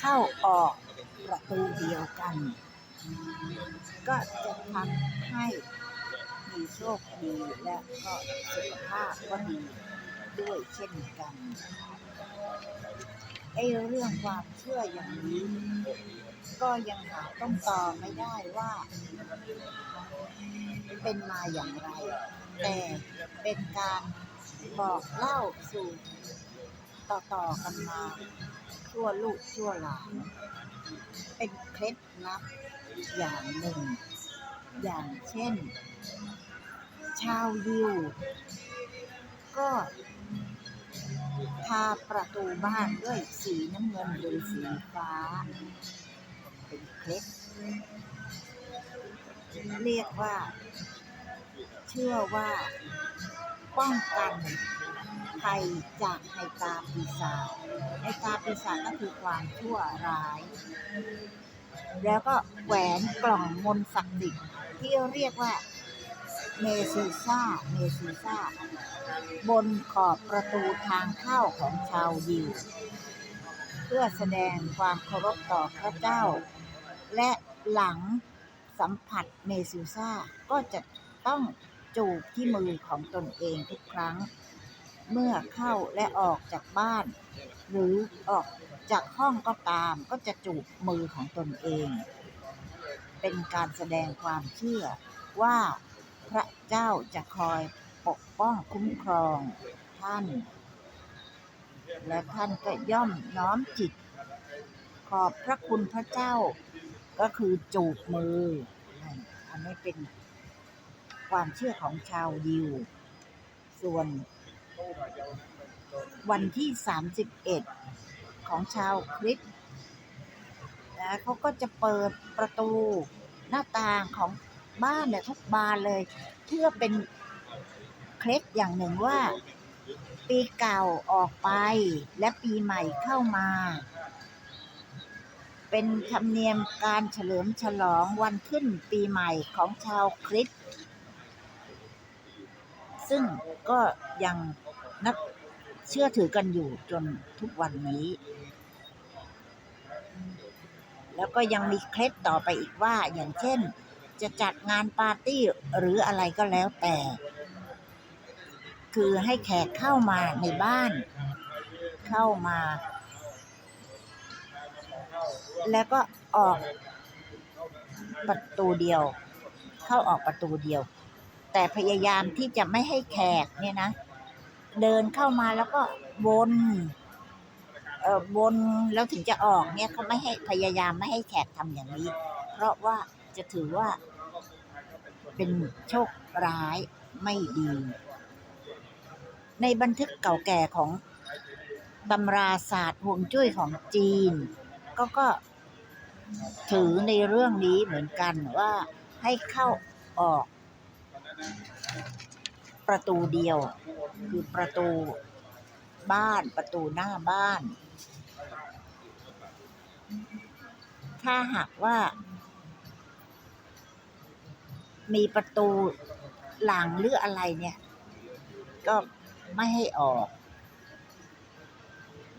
เข้าออกประตูเดียวกัน ก็จะทำให้มีโชคดีและก็สุขภาพก็ดีด้วยเช่นกันไอ้เรื่องความเชื่ออย่างนี้ ก็ยังหาต้นตอไม่ได้ว่า เป็นมาอย่างไร แต่เป็นการบอกเล่าสู่ต่อๆกันมา ชั่วลูกชั่วหลาน เป็นเคล็ดลับอย่างหนึ่ง อย่างเช่น ชาวยิว ก็ทาประตูบ้านด้วยสีน้ำเงินหรือสีฟ้า เป็นเคล็ดเรียกว่า เชื่อว่า ป้องกัน ภัยจากไฮตาปีศาจไฮตาปีศาจก็คือความชั่วร้าย แล้วก็แหวนกล่องมนศักดิ์สิทธิ์ที่เรียกว่าเมซูซ่าเมซูซ่า บนขอบประตูทางเข้าของชาวยิว เพื่อแสดงความเคารพต่อพระเจ้า และหลังสัมผัสเมซูซ่าก็จะต้องจูบที่มือของตนเองทุกครั้ง เมื่อเข้าและออกจากบ้าน หรือออกจากห้องก็ตามก็จะจูบมือของตนเอง เป็นการแสดงความเชื่อว่าพระเจ้าจะคอยปกป้องคุ้มครองท่าน และท่านก็ย่อมน้อมจิต ขอบพระคุณพระเจ้า ก็คือจูบมือ อันนี้เป็นความเชื่อของชาวยิว ส่วน วันที่ 31 ของชาวคริสต์นะเขาก็จะเปิดประตูหน้าต่างของบ้านเนี่ยทุกบานเลย เพื่อเป็นเคล็ดอย่างหนึ่งว่า ปีเก่าออกไปและปีใหม่เข้ามา เป็นธรรมเนียมการเฉลิมฉลองวันขึ้นปีใหม่ของชาวคริสต์ซึ่งก็ยัง นับเชื่อถือกันอยู่จนทุกวันนี้ แล้วก็ยังมีเคล็ดต่อไปอีกว่าอย่างเช่น จะจัดงานปาร์ตี้หรืออะไรก็แล้วแต่ คือให้แขกเข้ามาในบ้าน เข้ามา แล้วก็ออกประตูเดียว เข้าออกประตูเดียว แต่พยายามที่จะไม่ให้แขกเนี่ยนะ เดินเข้ามาแล้วก็วนเอ่อวนแล้วถึงจะออกเนี่ยเขาไม่ให้พยายามไม่ให้แขกทำอย่างนี้ เพราะว่าจะถือว่า เป็นโชคร้ายไม่ดี ในบันทึกเก่าแก่ของตำราศาสตร์ห่วงจุ้ยของจีน ก็ก็ถือในเรื่องนี้เหมือนกันว่าให้เข้าออกประตูเดียว คือประตูบ้านประตูหน้าบ้าน ถ้าหากว่า มีประตูหลังหรืออะไรเนี่ย ก็ไม่ให้ออก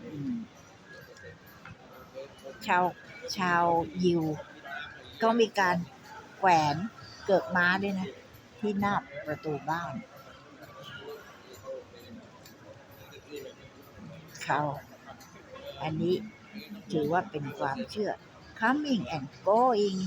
อชาวชาวยิว ก็มีการแขวนเกิกม้าด้วยนะ ที่หน้าประตูบ้าน เขา อันนี้ถือว่าเป็นความเชื่อ coming and going